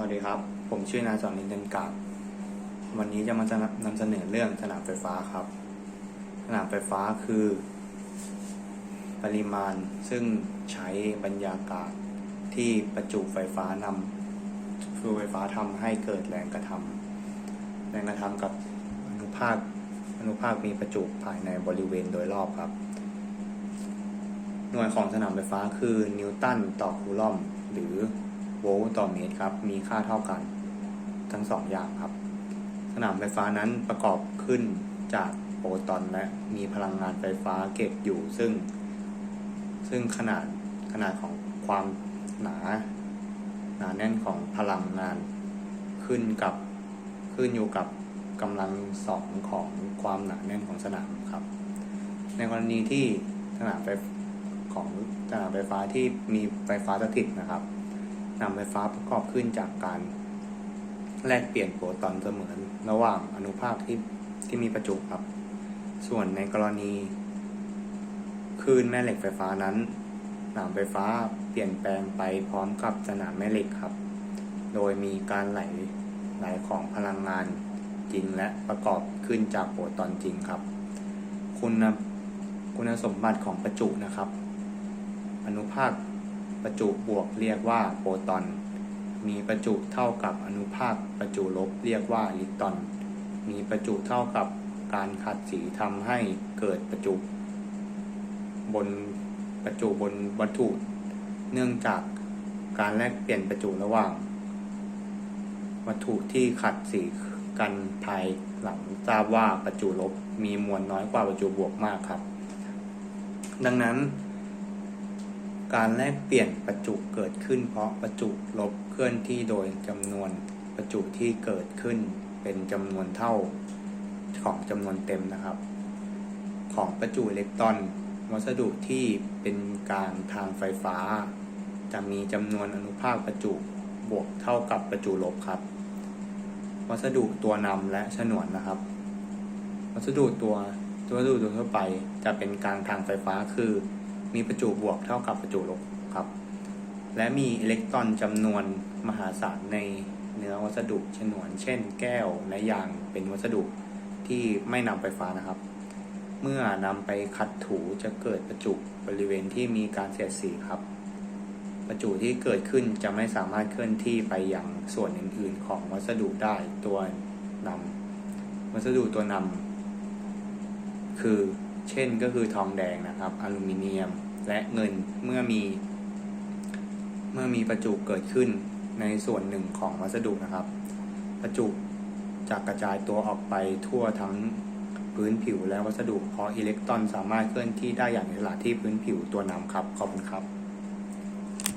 สวัสดีครับ ผมชื่อนายสอนนินเดนกาบวันนี้จะมาจะนำเสนอเรื่องสนามไฟฟ้าครับ สนามไฟฟ้าคือ ปริมาณซึ่งใช้บรรยากาศที่ประจุไฟฟ้านำคือไฟฟ้าทำให้เกิดแรงกระทำแรงกระทำกับอนุภาคอนุภาคมีประจุภายในบริเวณโดยรอบครับ หน่วยของสนามไฟฟ้าคือนิวตันต่อคูลอมหรือ โวลต์ต่อเมตรครับ มีค่าเท่ากันทั้งสองอย่างครับ สนามไฟฟ้านั้นประกอบขึ้นจากโปรตอนและมีพลังงานไฟฟ้าเก็บอยู่ซึ่ง ซึ่งขนาดขนาดของความหนา หนาแน่นของพลังงานขึ้นกับขึ้นอยู่กับกำลังสองของความหนาแน่นของสนามครับ ในกรณีที่สนามไฟของสนามไฟฟ้าที่มีไฟฟ้าสถิตนะครับ นำไฟฟ้าประกอบขึ้นจากการแลกเปลี่ยนโปรตอนเสมือน ระหว่างอนุภาคที่ที่มีประจุครับ ส่วนในกรณีคลื่นแม่เหล็กไฟฟ้านั้นสนามไฟฟ้าเปลี่ยนแปลงไปพร้อมกับสนามแม่เหล็กครับ โดยมีการไหลไหลของพลังงานจริงและประกอบขึ้นจากโปรตอนจริงครับ คุณคุณสมบัติของประจุนะครับ อนุภาค ประจุบวกเรียกว่าโปรตอน มีประจุเท่ากับอนุภาคประจุลบเรียกว่าอิเล็กตรอน มีประจุเท่ากับการขัดสีทำให้เกิดประจุบนประจุบนวัตถุ เนื่องจากการแลกเปลี่ยนประจุระหว่าง วัตถุที่ขัดสีกันภายหลังทราบว่าประจุลบมีมวลน้อยกว่าประจุบวกมากครับ ดังนั้น การแลกเปลี่ยนประจุเกิดขึ้น เพราะประจุลบเคลื่อนที่โดยจำนวนประจุที่เกิดขึ้น เป็นจำนวนเท่าของจำนวนเต็มนะครับ ของประจุอิเล็กตรอน วัสดุที่เป็นกางทางไฟฟ้า จะมีจำนวนอนุภาคประจุบวกเท่ากับประจุลบครับ วัสดุตัวนำและฉนวนนะครับ วัสดุตัววัสดุตัวทั่วไปจะเป็นกางทางไฟฟ้าคือ มีประจุบวกเท่ากับประจุลบครับ และมีอิเล็กตรอนจำนวนมหาศาลในเนื้อวัสดุฉนวน เช่น แก้วและยางเป็นวัสดุที่ไม่นำไฟฟ้านะครับ เมื่อนำไปขัดถูจะเกิดประจุบริเวณที่มีการเสียดสีครับ ประจุที่เกิดขึ้นจะไม่สามารถเคลื่อนที่ไปยังส่วนอื่น ๆ ของวัสดุได้ตัวนำวัสดุตัวนำคือ เช่นก็คือทองแดงนะครับ อลูมิเนียมและเงินเมื่อมี เมื่อมีประจุเกิดขึ้นในส่วนหนึ่งของวัสดุนะครับ ประจุจะกระจายตัวออกไปทั่วทั้งพื้นผิวและวัสดุเพราะอิเล็กตรอนสามารถเคลื่อนที่ได้อย่างอิสระที่พื้นผิวตัวนำครับขอบคุณครับ